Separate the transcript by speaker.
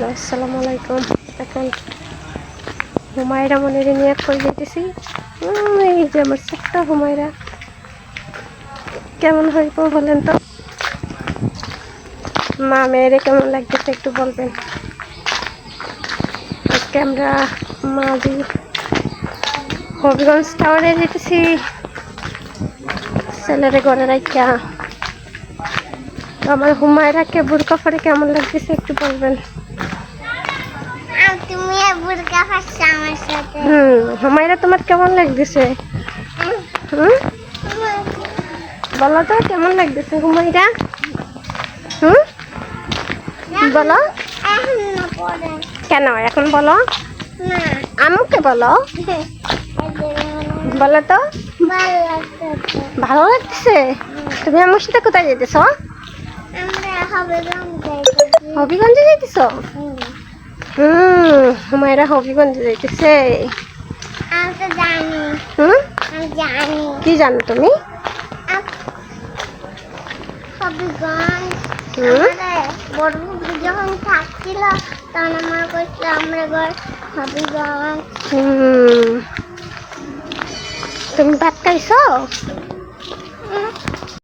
Speaker 1: Hello, আসসালামু আলাইকুম। এখন হুমায়রা মনিরে নিয়ে করে যেতেছি এই যে আমার ছোট্ট হুমায়রা। কেমন হইব বলেন তো? মা, মেয়েরে কেমন লাগতেছে একটু বলবেন? আজকে আমরা মাঝি হবিগঞ্জ টাওয়ারে যেতেছি। ছেলেরে ঘরে রাখা আমার হুমায়রাকে বুরকা পরে কেমন লাগতেছে একটু বলবেন?
Speaker 2: তুমি আমার সাথে।
Speaker 1: হুম হুমায়রা তোমার কেমন লাগতেছে? হুম? বলো তো কেমন লাগতেছে হুমায়রা? হুম? বলো। কেন এখন বলো?
Speaker 2: না।
Speaker 1: আমুকে বলো। বলো তো।
Speaker 2: ভালো তো।
Speaker 1: ভালো লাগতেছে? তুমি আমার সাথে কোথায় যেতেছ?
Speaker 2: যাইতেছি।
Speaker 1: হবিগঞ্জে যেতেছ
Speaker 2: হুম।
Speaker 1: হুমায়রা হবিগঞ্জে যাইতেছে। হুম? কি জানো তুমি?
Speaker 2: হবিগঞ্জ। যখন থাকছিল তখন আমার কইছিল আমরা ঘর হবিগঞ্জ।
Speaker 1: হুম। তুমি ভাত খাইছো?